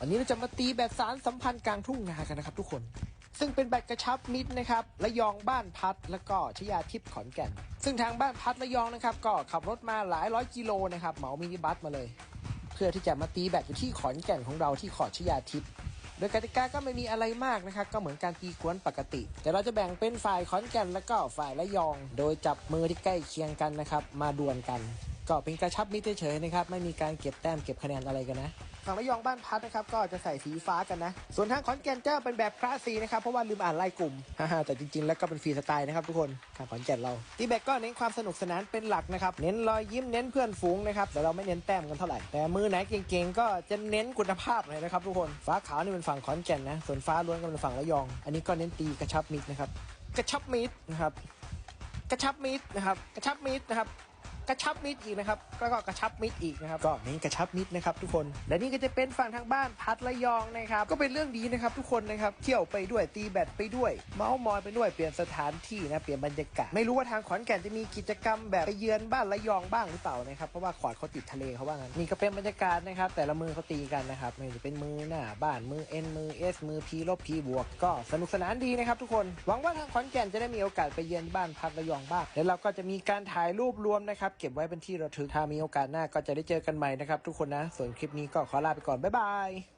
วันนี้เราจะมาตีแบดสารสัมพันธ์กลางทุ่งนากันนะครับทุกคน ซึ่งเป็นแบดกระชับมิตรนะครับระยองบ้านพัดแล้วก็ชยาทิพย์ขอนแก่น ซึ่งทางบ้านพัดระยองนะครับ ก็ขับรถมาหลายร้อยกิโลนะครับเหมามินิบัสมาเลย เพื่อที่จะมาตีแบดอยู่ที่ขอนแก่นของเราที่ขอดชยาทิพย์โดยกติกาก็ไม่มีอะไรมากนะครับ ก็เหมือนการตีกวนปกติ แต่เราจะแบ่งเป็นฝ่ายขอนแก่นแล้วก็ฝ่ายระยอง โดยจับมือที่ใกล้เคียงกันนะครับ มาดวลกัน ก็เป็นกระชับมิตรเฉยๆนะครับ ไม่มีการเก็บแต้มเก็บคะแนนอะไรกันนะ ฝั่งระยองบ้านพัดนะครับก็จะใส่สีฟ้ากันนะ ส่วนทางขอนแก่นจะเป็นแบบคลาสสีนะครับเพราะว่าลืมอ่านไล่กลุ่มฮ่าแต่จริงๆ แล้วก็เป็นฟรีสไตล์นะครับทุกคนทางขอนแก่นเราตีแบกก็เน้นความสนุกสนานเป็นหลักนะครับเน้นรอยยิ้มเน้นเพื่อนฝูงนะครับแต่เราไม่เน้นแต้มกันเท่าไหร่แต่มือไหนเก่งๆก็จะเน้นคุณภาพหน่อยนะครับทุกคนฟ้าขาวนี่เป็นฝั่งขอนแก่นนะส่วนฟ้าล้วนก็เป็นฝั่งระยอง อันนี้ก็เน้นตีกระชับมิตรนะครับกระชับมิตรนะครับกระชับมิตรนะครับกระชับมิตรนะครับ กระชับมิตรอีกนะครับแล้วก็กระชับมิตรอีกนะครับก็เน้นกระชับมิตรนะครับทุกคน และนี่ก็จะเป็นฝั่งทางบ้านพัดระยองนะครับก็เป็นเรื่องดีนะครับทุกคนนะครับเที่ยวไปด้วยตีแบดไปด้วย เมาส์มอยไปด้วยเปลี่ยนสถานที่นะเปลี่ยนบรรยากาศไม่รู้ว่าทางขอนแก่นจะมีกิจกรรมแบบไปเยือนบ้านระยองบ้างหรือเปล่านะครับเพราะว่าขอดเขาติดทะเลเขาว่างั้นนี่ก็เป็นบรรยากาศนะครับแต่ละมือเขาตีกันนะครับไม่ว่าจะเป็นมือหน้าบ้านมือเอ็นมือเอสมือพีลบพีบวก ก็สนุกสนานดีนะครับทุกคนหวังว่าทางขอนแก่นจะได้มีโอกาสไปเยือนบ้านพัดระยองบ้างแล้วเราก็จะมีการถ่ายรูปรวมนะครับเก็บไว้เป็นที่ระทึกถ้ามีโอกาสหน้าก็จะได้เจอกันใหม่นะครับทุกคนนะ ส่วนคลิปนี้ก็ขอลาไปก่อนบ๊ายบาย